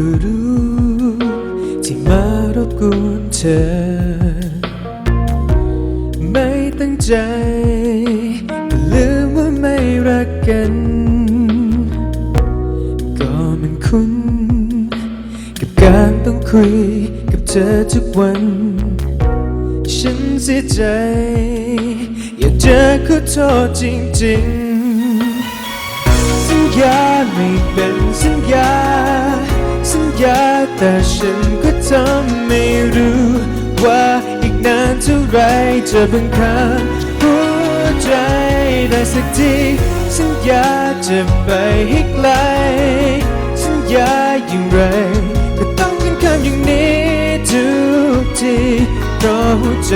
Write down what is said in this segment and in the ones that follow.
ก็รู้ที่มารบกวนเธอ ไม่ตั้งใจลืมว่าไม่รักกัน ก็มันคุ้น กับการต้องคุยกับเธอทุกวัน ฉันเสียใจ อยากเจอขอโทษจริงๆ สัญญาไม่เป็นสัญญา แต่ฉันก็ทำไม่รู้ ว่าอีกนานเท่าไรจะบังคับหัวใจได้สักทีสัญญาจะไปให้ไกลสัญญาอย่างไร ก็ต้องขึ้นคำอย่างนี้ทุกทีเพราะหัวใจ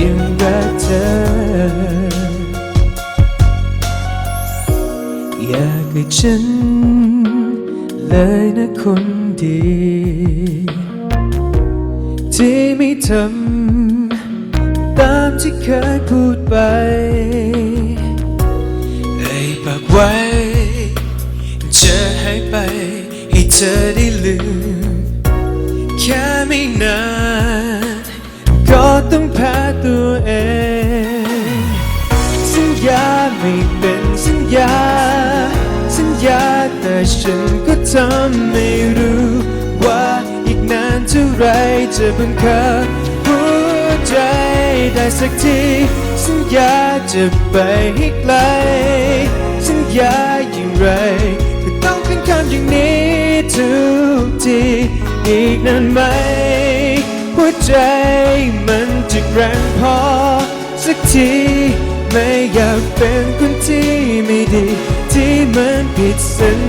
ยังรักเธออยากให้ฉัน เลยนะคนดี ที่ไม่ทำตามที่เคยพูดไปเอ่ยปากไว้จะให้ไปให้เธอได้ลืม แค่ไม่นาน ก็ต้องแพ้ตัวเอง ทำไม่รู้ว่าอีกนานเท่าไรจะบังคับหัวใจได้สักทีสัญญาจะไปให้ไกลสัญญาอย่างไรก็ต้องเป็นคำอย่างนี้ทุกทีอีกนานไหมหัวใจมันจะแรงพอสักทีไม่อยากเป็นคนที่ไม่ดี ที่มันผิดสัญ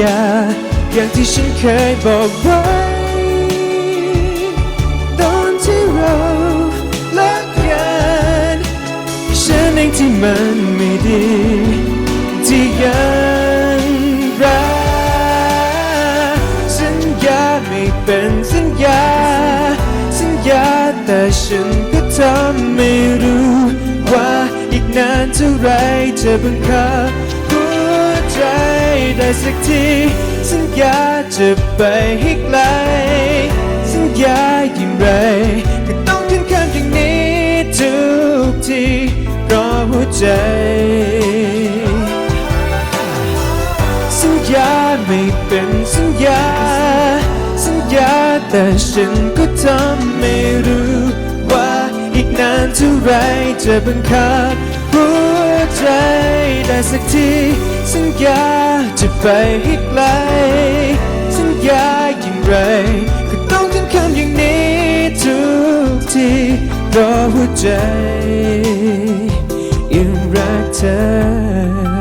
ญา อย่างที่ฉันเคยบอกไว้ตอนที่เราเลิกกันฉันเองที่มันไม่ดี ที่ยังรักสัญญาไม่เป็นสัญญา สัญญาแต่ฉันก็ทำไม่รู้ว่าอีกนานเท่าไรจะบังคับหัวใจ ได้สักที สัญญาจะไปให้ไกล สัญญาอย่างไร ก็ต้องถึงคำอย่างนี้ทุกทีเพราะหัวใจ สัญญาไม่เป็นสัญญา สัญญาแต่ฉันก็ทำไม่รู้ ว่าอีกนานเท่าไรจะบังคับหัว ใจได้สักทีสัญญาจะไปให้ไกล สัญญาอย่างไร ก็ต้องถึงคำอย่างนี้ทุกทีรอหัวใจยังรักเธอ